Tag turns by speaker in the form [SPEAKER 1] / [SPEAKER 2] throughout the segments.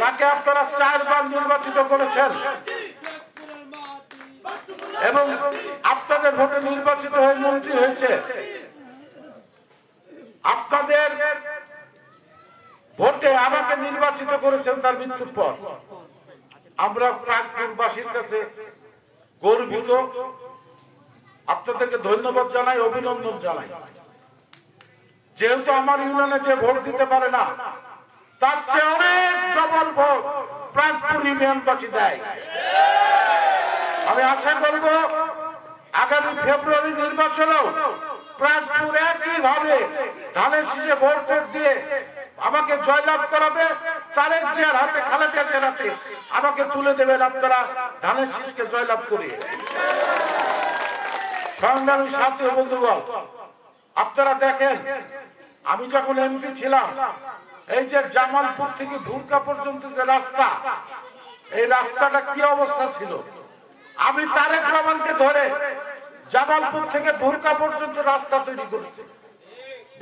[SPEAKER 1] তাকে আপনারা চারবার নির্বাচিত করেছেন। এবং আপনাদের ভোটে নির্বাচিত হয়ে মন্ত্রী হয়েছে। আপনাদের ভোটে আমাকে নির্বাচিত করেছেন তার মৃত্যুর পর। আমরা প্রাগপুরবাসীর কাছে গর্বিত। আপনাদেরকে ধন্যবাদ জানাই, অভিনন্দন জানাই। যেহেতু আমার ইউনিয়নে যে ভোট দিতে পারে না, তার চেয়ে অনেক ডবল ভোট প্রাগপুর ইউনিয়নবাসী দেয়। আমি আশা করব, আগামী ফেব্রুয়ারি নির্বাচনেও প্রাগপুর একইভাবে ধানের শীষে ভোট ভোট দিয়ে আমাকে জয়লাভ করাবে। তারেক জিয়ার হাতে, খালেদা জিয়ার হাতে আমাকে তুলে দেবেন আপনারা ধানের শীষকে জয়লাভ করিয়ে। সংগ্রামী ও বন্ধুগণ, আপনারা দেখেন, আমি যখন এমপি ছিলাম, এই যে জামালপুর থেকে ভুরকা পর্যন্ত যে রাস্তা, এই রাস্তাটা কি অবস্থা ছিল? আমি তারেক রহমানকে ধরে জামালপুর থেকে ভুরকা পর্যন্ত রাস্তা তৈরি করেছি।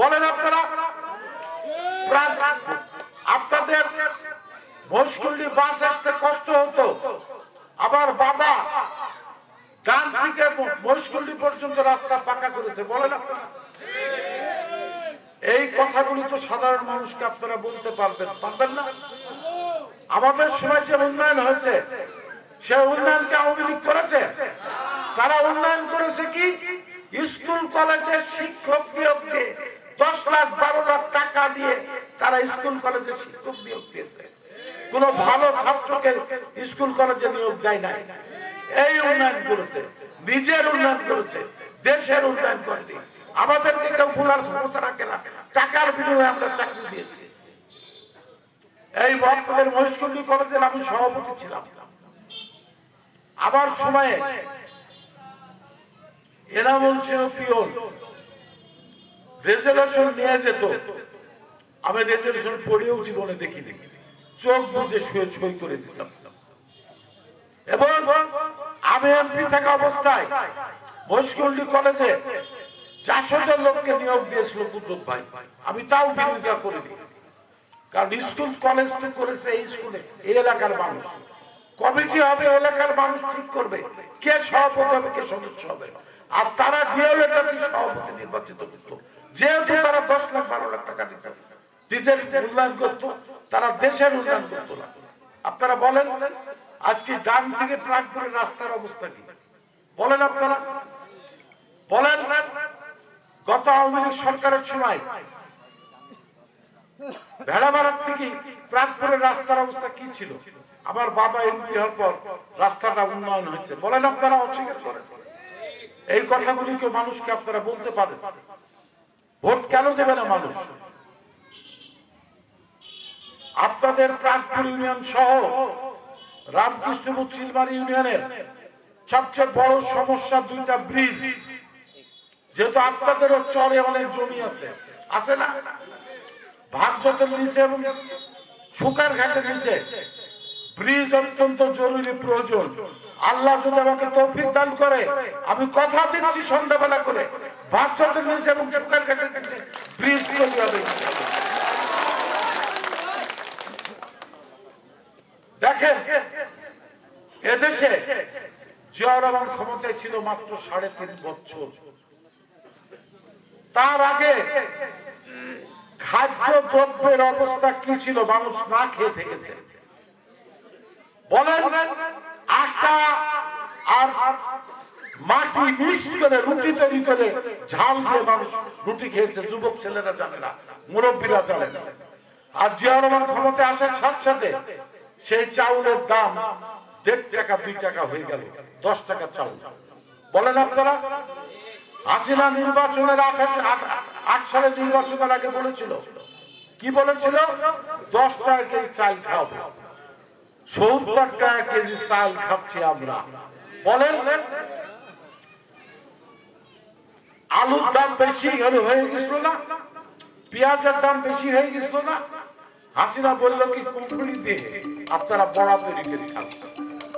[SPEAKER 1] বলেন আপনারা আপনাদের মস্কুল্লি বাস আসতে কষ্ট হতো আমার বাবা ডান থেকে মস্কুল্লি পর্যন্ত রাস্তা পাকা করেছে, বলেন আপনারা। এই কথাগুলি তো সাধারণ মানুষকে আপনারা বলতে পারবেন পারবেন না? আমাদের সময় যে উন্নয়ন হয়েছে, সে উন্নয়নকে আওয়ামী লীগ করেছে? তারা উন্নয়ন করেছে কি? স্কুল কলেজের শিক্ষক নিয়োগকে দশ লাখ, বারো লাখ টাকা দিয়ে তারা স্কুল, কলেজে শিক্ষক নিয়োগ দিয়েছে। কোন ভালো ছাত্রকে স্কুল, কলেজে নিয়োগ দেয় নাই। এই উন্নয়ন করেছে, নিজের উন্নয়ন করেছে, দেশের উন্নয়ন করেনি। আমাদেরকে কেউ ভুলার ক্ষমতা রাখে না, টাকার বিনিময়ে আমরা চাকরি দিয়েছি। এই বর্তমানের মহেশকুন্ডি কলেজের আমি সভাপতি ছিলাম। আমার সময়ে এনামুল সিং পিয়ন রেজলিউশন নিয়ে যেত। আমি রেজলিউশন পড়েও জীবনে দেখিনি। চোখ বুঝে শুয়ে সই করে দিতাম। এবং আমি এমপি থাকা অবস্থায় মহেশকুন্ডি কলেজে চারশো লোককে নিয়োগ দিয়েছিল কুদ্দুত ভাই। আমি তাও বিরোধিতা করিনি। কারণ স্কুল কলেজ তো করেছে এই স্কুলে, এই এলাকার মানুষ। কমিটি হবে এলাকার মানুষ ঠিক করবে? কে সভাপতি হবে, কে সদস্য হবে? আর তারা ডিএলএটাকে সভাপতি নির্বাচিত করত? যেহেতু তারা দশ লাখ, বারো লাখ টাকা দিত। নিজের উন্নয়ন করত, তারা দেশের উন্নয়ন করত না। আপনারা বলেন আজকে ডান থেকে ট্রাক করে রাস্তার অবস্থা কি? বলেন আপনারা। বলেন। গত আওয়ামী লীগ সরকারের সময় ভেড়ামারার থেকে প্রাগপুরের রাস্তার অবস্থা কি ছিল? আমার বাবা এমপি হওয়ার পর রাস্তাটা উন্নয়ন হয়েছে। বলেন আপনারা, অস্বীকার করেন। এই কথাগুলিকে মানুষকে আপনারা বলতে পারেন? ভোট কেন দেবে না মানুষ? আপনাদের প্রাগপুর ইউনিয়ন সহ রামকৃষ্ণপুর চিলমারি ইউনিয়নের সবচেয়ে বড় সমস্যা দুইটা ব্রিজ। যেহেতু আপনাদেরও চরে অনেক জমি আছে। আছে না? ভাগজতের নিচে এবং শুকার ঘাটের নিচে। ব্রিজ অত্যন্ত জরুরি, প্রয়োজন। আল্লাহ যদি আমাকে তৌফিক দান করে, আমি কথা দিচ্ছি সন্ধ্যাবেলা করে। ভাগজতের নিচে এবং শুকার ঘাটের নিচে ব্রিজ তৈরি হবে। দেখেন এদেশে জিয়া রহমান ক্ষমতায় ছিল মাত্র সাড়ে তিন বছর। তার আগে খাদ্য দ্রব্যের অবস্থা কি ছিল মানুষ না খেয়ে থেকেছে। বলেন, আটা আর মাটি মিক্স করে, রুটি তৈরি করে ঝাল দিয়ে মানুষ রুটি খেয়েছে। যুবক ছেলেরা জানে না, মুরব্বীরা জানে না। আর জিয়া রহমান ক্ষমতায় আসার সাথে সাথে সেই চাউলের দাম দেড় টাকা, দুই টাকা হয়ে গেল, দশ টাকা চাল বলেন আপনারা, হাসিনা নির্বাচনের আঠাশে, আট সালের নির্বাচনের আগে বলেছিল, কি বলেছিল? দশ টাকা কেজি চাল খাওয়াবো সত্তর টাকা কেজি চাল খাচ্ছি আমরা। বলেন, আলুর দাম বেশি হয়ে গেছিল না? পেঁয়াজের দাম বেশি হয়ে গেছিল না? হাসিনা বলল কি কুমড়ি দিয়ে আপনারা বড়া তৈরি করে খান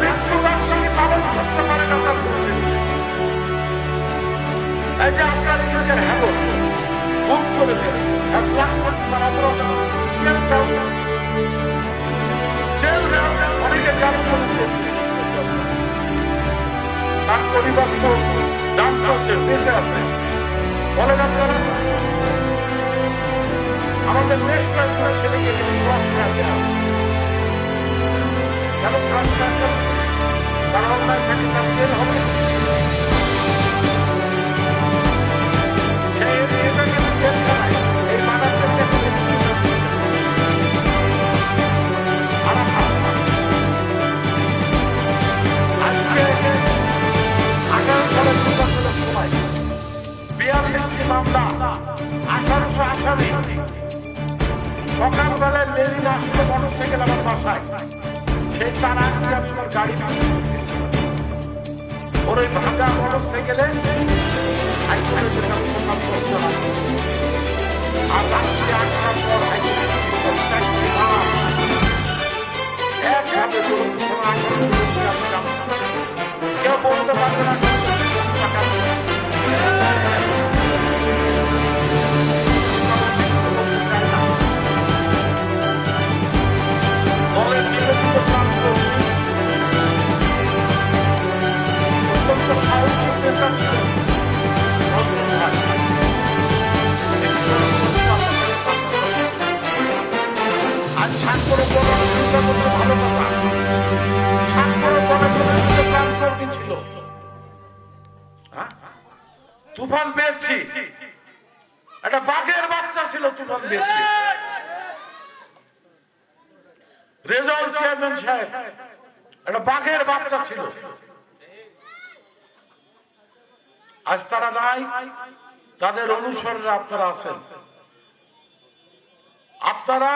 [SPEAKER 1] মৃত্যু বার্ষিকী পালন করতে পারে না তার পরিবেশ। এই যে আপনার নিজের হ্যালো, মুখ করে দেন। এক লাখ কোটি তার তার পরিবার তো দান করছে বেঁচে আছে বলেন আপনারা আমাদের বেশ কয়েকজন ছেলেকে দেওয়া কেন ক্রস সকালবেলায় লেনিন আসলো মোটরসাইকেল আমার বাসায়। সেই তার আগে আমি আমার গাড়ি ওর ওই ভাঙা মোটরসাইকেলে হাইকোর্টে তুফান পেয়েছি। একটা বাঘের বাচ্চা ছিল, তুফান পেয়েছি। রেজাউল চেয়ারম্যান সাহেব, একটা বাঘের বাচ্চা ছিল। আজ তারা নাই, তাদের অনুসরণে আপনারা আছেন। আপনারা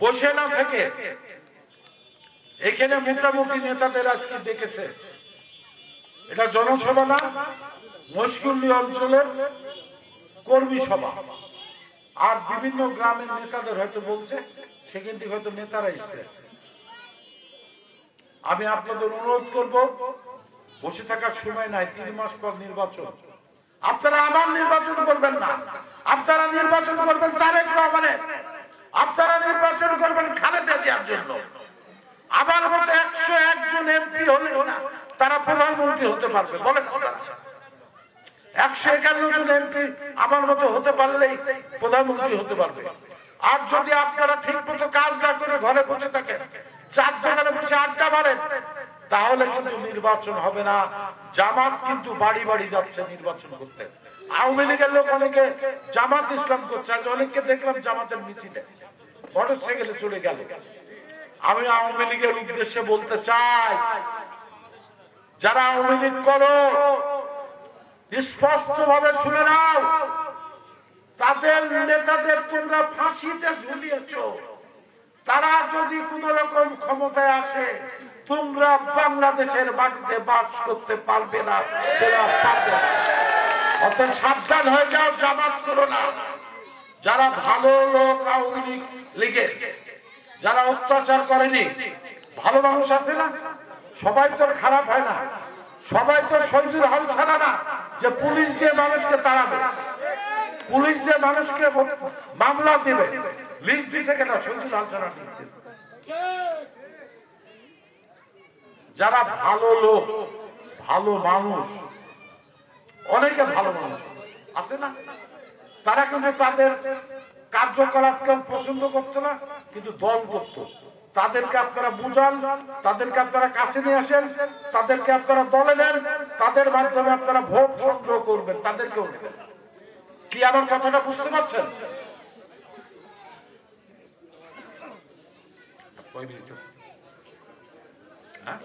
[SPEAKER 1] বসে না থেকে এখানে মোটামুটি নেতাদের আজকে ডেকেছে এটা জনসভা না, মশকুল্লি অঞ্চলের কর্মী সভা। আর বিভিন্ন গ্রামের নেতাদের হয়তো বলছে, সেখান থেকে হয়তো নেতারা এসছে। আমি আপনাদের অনুরোধ করব, বসে থাকার সময় নাই, তিন মাস পর নির্বাচন। আপনারা আমার নির্বাচন করবেন না। আপনারা নির্বাচন করবেন তারেক রহমানের। আপনারা নির্বাচন করবেন খালেদা জিয়ার জন্য। আমার মতো একশো একজন এমপি হলেও না, তারা প্রধানমন্ত্রী হতে পারবে, বলেন একশো একান্ন জন এমপি আমার মতো হতে পারলেই প্রধানমন্ত্রী হতে পারবে। আর যদি আপনারা ঠিক মতো কাজ না করে ঘরে বসে থাকেন, চার দোকানে বসে আড্ডা মারেন, তাহলে কিন্তু নির্বাচন হবে না। জামাত কিন্তু বাড়ি বাড়ি যাচ্ছে নির্বাচন করতে। আওয়ামী লীগের লোক অনেকে জামাত ইসলাম করছে, আজ অনেককে দেখলাম জামাতের মিছিলে। মোটর সাইকেলে চলে গেল। আমি আওয়ামী লীগের উদ্দেশ্যে বলতে চাই, যারা আওয়ামী লীগ করো স্পষ্ট ভাবে শুনে নাও, তাদের নেতাদের তোমরা ফাঁসিতে ঝুলিয়েছ। তারা যদি কোন রকম ক্ষমতায় আসে, তোমরা বাংলাদেশের মাটিতে বাস করতে পারবে না অত সাবধান হয়ে যাও, জামাত করো না। যারা ভালো লোক আওয়ামী লীগ লীগের যারা অত্যাচার করেনি, ভালো মানুষ আছে না? সবাই তো খারাপ হয় না। সবাই তো শহীদুল হল ছাড়া না যে পুলিশ দিয়ে মানুষকে তাড়াবে। পুলিশ দিয়ে মানুষকে মামলা দিবে। লিস্ট দিছে কেন? শহীদুল হল ছাড়া যারা ভালো লোক, ভালো মানুষ, অনেকে ভালো মানুষ আছে না? তারা কিন্তু তাদের কার্যকলাপ কেউ পছন্দ করতো না, কিন্তু দল করত তাদেরকে আপনারা বুঝান, তাদেরকে আপনারা কাছে নিয়ে আসেন, তাদেরকে আপনারা দলে নেন, তাদের মাধ্যমে আপনারা ভোট সংগ্রহ করবেন, তাদেরকেও কি আমার কথাটা বুঝতে পারছেন কয় মিনিট আছে? হ্যাঁ?